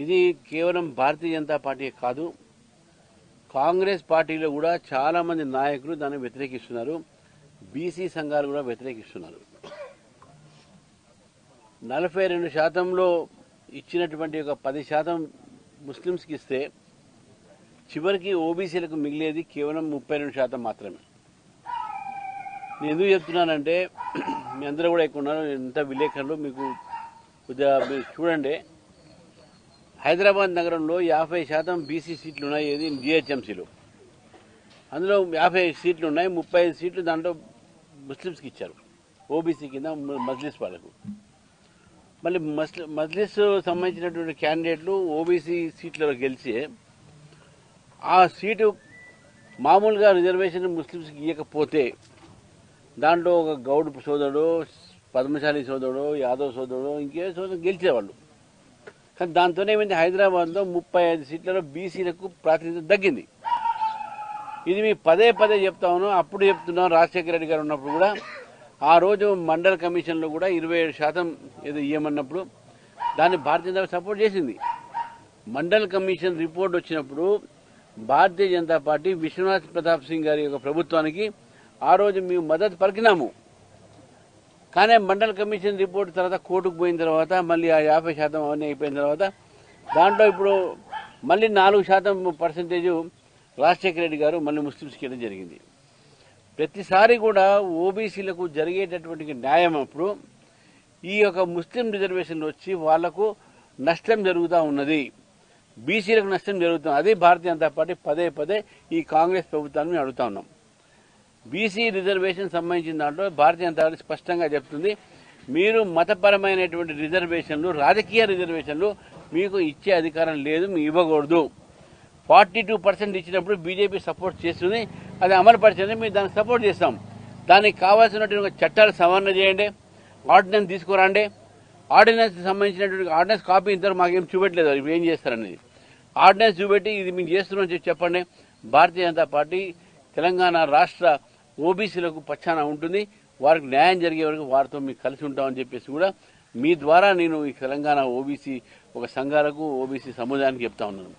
ఇది కేవలం భారతీయ జనతా పార్టీ కాదు. కాంగ్రెస్ పార్టీలో కూడా చాలా మంది నాయకులు దాన్ని వ్యతిరేకిస్తున్నారు. బీసీ సంఘాలు కూడా వ్యతిరేకిస్తున్నారు. నలభై రెండు శాతంలో ఇచ్చినటువంటి ఒక పది శాతం ముస్లిమ్స్కి ఇస్తే చివరికి ఓబీసీలకు మిగిలేది కేవలం ముప్పై రెండు శాతం మాత్రమే. నేను ఎందుకు చెప్తున్నానంటే మీ అందరూ కూడా ఎక్కువ ఉన్నారు ఎంత విలేకరులు మీకు కొద్దిగా మీరు చూడండి. హైదరాబాద్ నగరంలో యాభై శాతం బీసీ సీట్లు ఉన్నాయి ఏది? జిహెచ్ఎంసీలో. అందులో యాభై సీట్లు ఉన్నాయి ముప్పై ఐదు సీట్లు దాంట్లో ముస్లిమ్స్కి ఇచ్చారు. ఓబీసీ కింద మజ్లిస్ వాళ్ళకు. మళ్ళీ మస్లి మజ్లిస్ సంబంధించినటువంటి క్యాండిడేట్లు ఓబీసీ సీట్లలో గెలిచి ఆ సీటు మామూలుగా రిజర్వేషన్ ముస్లిమ్స్కి ఇవ్వకపోతే దాంట్లో ఒక గౌడ్ సోదరుడు పద్మశాలి సోదరుడు యాదవ్ సోదరుడు ఇంకే సోదరుడు గెలిచేవాళ్ళు. కానీ దాంతోనే ఏమైంది? హైదరాబాద్లో ముప్పై ఐదు సీట్లలో బీసీలకు ప్రాతినిధ్యం తగ్గింది. ఇది మీ పదే పదే చెప్తా ఉన్నాం అప్పుడు చెప్తున్నాం రాజశేఖర రెడ్డి గారు ఉన్నప్పుడు కూడా. ఆ రోజు మండల కమిషన్లో కూడా ఇరవై ఏడు శాతం ఏదో ఇవ్వమన్నప్పుడు దాన్ని భారతీయ జనతా సపోర్ట్ చేసింది. మండల్ కమిషన్ రిపోర్ట్ వచ్చినప్పుడు భారతీయ జనతా పార్టీ విశ్వనాథ్ ప్రతాప్ సింగ్ గారి యొక్క ప్రభుత్వానికి ఆ రోజు మేము మద్దతు పలికినాము. కానీ మండల్ కమిషన్ రిపోర్ట్ తర్వాత కోర్టుకు పోయిన తర్వాత మళ్ళీ ఆ యాభై శాతం అవన్నీ అయిపోయిన తర్వాత దాంట్లో ఇప్పుడు మళ్ళీ నాలుగు శాతం పర్సంటేజ్ రాజశేఖర రెడ్డి గారు మళ్ళీ ముస్లింస్కి ఇవ్వడం జరిగింది. ప్రతిసారి కూడా ఓబీసీలకు జరిగేటటువంటి న్యాయం అప్పుడు ఈ యొక్క ముస్లిం రిజర్వేషన్లు వచ్చి వాళ్ళకు నష్టం జరుగుతూ ఉన్నది. బీసీలకు నష్టం జరుగుతుంది. అదే భారతీయ జనతా పార్టీ పదే పదే ఈ కాంగ్రెస్ ప్రభుత్వాన్ని అడుగుతా ఉన్నాం. బీసీ రిజర్వేషన్ సంబంధించిన దాంట్లో భారతీయ జనతా పార్టీ స్పష్టంగా చెప్తుంది మీరు మతపరమైనటువంటి రిజర్వేషన్లు రాజకీయ రిజర్వేషన్లు మీకు ఇచ్చే అధికారం లేదు మీ ఇవ్వకూడదు. ఫార్టీ టూ పర్సెంట్ ఇచ్చినప్పుడు బీజేపీ సపోర్ట్ చేస్తుంది అది అమలు పరిచింది మేము దానికి సపోర్ట్ చేస్తాం. దానికి కావాల్సినటువంటి చట్టాలు సవరణ చేయండి ఆర్డినెన్స్ తీసుకురండి. ఆర్డినెన్స్ సంబంధించినటువంటి ఆర్డినెన్స్ కాపీ ఇంతవరకు మాకేం చూపెట్టలేదు ఇప్పుడు ఏం చేస్తారనేది. ఆర్డినెన్స్ చూపెట్టి ఇది మేము చేస్తున్నాం చెప్పి చెప్పండి. భారతీయ జనతా పార్టీ తెలంగాణ రాష్ట్ర ఓబీసీలకు పచ్చాన ఉంటుంది. వారికి న్యాయం జరిగే వరకు వారితో మీకు కలిసి ఉంటామని చెప్పేసి కూడా మీ ద్వారా నేను ఈ తెలంగాణ ఓబీసీ ఒక సంఘాలకు ఓబీసీ సముదాయానికి చెప్తా ఉన్నాను.